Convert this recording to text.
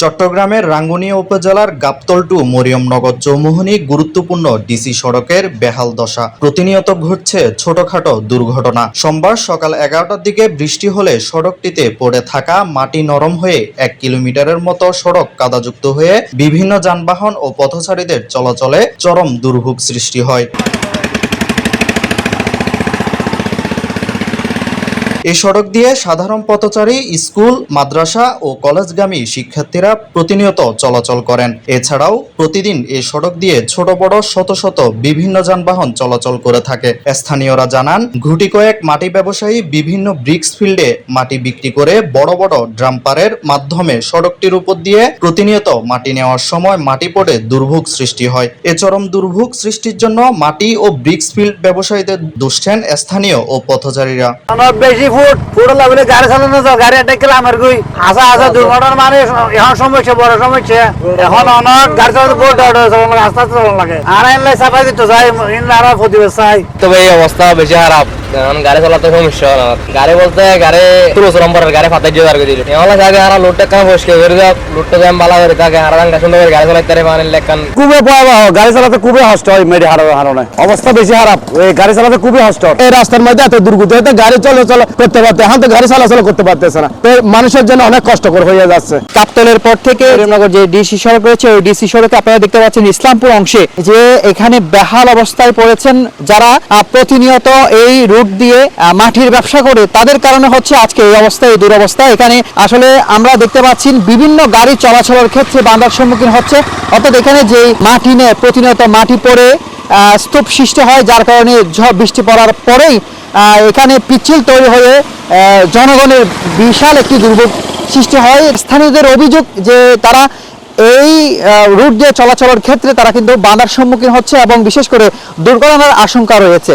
চট্টগ্রামের রাঙ্গুনিয়া উপজেলার গাবতল টু মরিয়মনগর চৌমুহনী গুরুত্বপূর্ণ ডিসি সড়কের বেহাল দশা। প্রতিনিয়ত ঘটছে ছোটখাটো দুর্ঘটনা। সোমবার সকাল এগারোটার দিকে বৃষ্টি হলে সড়কটিতে পড়ে থাকা মাটি নরম হয়ে এক কিলোমিটারের মতো সড়ক কাদাযুক্ত হয়ে বিভিন্ন যানবাহন ও পথচারীদের চলাচলে চরম দুর্ভোগ সৃষ্টি হয়। এই সড়ক দিয়ে সাধারণ পথচারী, স্কুল, মাদ্রাসা ও কলেজগামী শিক্ষার্থীরা প্রতিনিয়ত চলাচল করেন। এছাড়াও প্রতিদিন এই সড়ক দিয়ে ছোট বড় শত শত বিভিন্ন যানবাহন চলাচল করে থাকে। স্থানীয়রা জানান, ঘুটি কয়েক মাটি ব্যবসায়ী বিভিন্ন ব্রিক্স ফিল্ডে মাটি বিক্রি করে বড় বড় ড্রাম্পারের মাধ্যমে সড়কটির উপর দিয়ে প্রতিনিয়ত মাটি নেওয়ার সময় মাটি পড়ে দুর্ভোগ সৃষ্টি হয়। এ চরম দুর্ভোগ সৃষ্টির জন্য মাটি ও ব্রিক্স ফিল্ড ব্যবসায়ীদের দুষছেন স্থানীয় ও পথচারীরা। ফুট ফুট লাগলে গাড়ি চালানো তো গাড়ি গেলে আমার গই আসা আসা দুর্ঘটনার মানে এখন সমস্যা বড় সমস্যা। এখন অনেক গাড়ি চালানো বহুত ডর আস্তে চালানো লাগে। আর এনলাই চাপাই দিতে চাই ইন আর প্রতিবেশ চাই। তবে এই অবস্থা বেশি খারাপ। এখন গাড়ি চালাতে সমস্যা হয় না। গাড়ি বলতে গাড়ি পুরো নম্বরের গাড়ি ফাতাই দিয়ে দিল। এমন লাগে আর লোডটা কাম পরিষ্কার করে দাও লোডটা জ্যাম বালা করে থাকে আর সুন্দর করে গাড়ি চালাতে পারে মানে লেখান খুবই ভয়াবহ গাড়ি চালাতে খুবই কষ্ট হয় মেরে হারানো হারানো অবস্থা বেশি খারাপ এই গাড়ি চালাতে খুবই কষ্ট। এই রাস্তার মধ্যে এত দুর্গত এত গাড়ি চলাচল করতে পারতে এখন তো গাড়ি চলাচল করতে পারতেছে না। তো মানুষের জন্য অনেক কষ্টকর হয়ে যাচ্ছে। কাপ্তলের পর থেকে করিমনগর যে ডিসি সড়ক রয়েছে ওই ডিসি সড়কে আপনারা দেখতে পাচ্ছেন ইসলামপুর অংশে যে এখানে বেহাল অবস্থায় পড়েছেন যারা প্রতিনিয়ত এই রুট দিয়ে মাটির ব্যবসা করে, তাদের কারণে হচ্ছে আজকে এই অবস্থা, এই দুরবস্থা। এখানে আসলে আমরা দেখতে পাচ্ছি বিভিন্ন গাড়ি চলাচলের ক্ষেত্রে বাধার সম্মুখীন হচ্ছে। অর্থাৎ এখানে যে মাটি নেয় প্রতিনিয়ত মাটি পড়ে স্তূপ সৃষ্টি হয়, যার কারণে ঝড় বৃষ্টি পড়ার পরেই এখানে পিচ্ছিল তৈরি হয়ে জনগণের বিশাল একটি দুর্ভোগ সৃষ্টি হয়। স্থানীয়দের অভিযোগ যে তারা এই রুট দিয়ে চলাচলের ক্ষেত্রে তারা কিন্তু বাধার সম্মুখীন হচ্ছে এবং বিশেষ করে দুর্ঘটনার আশঙ্কা রয়েছে।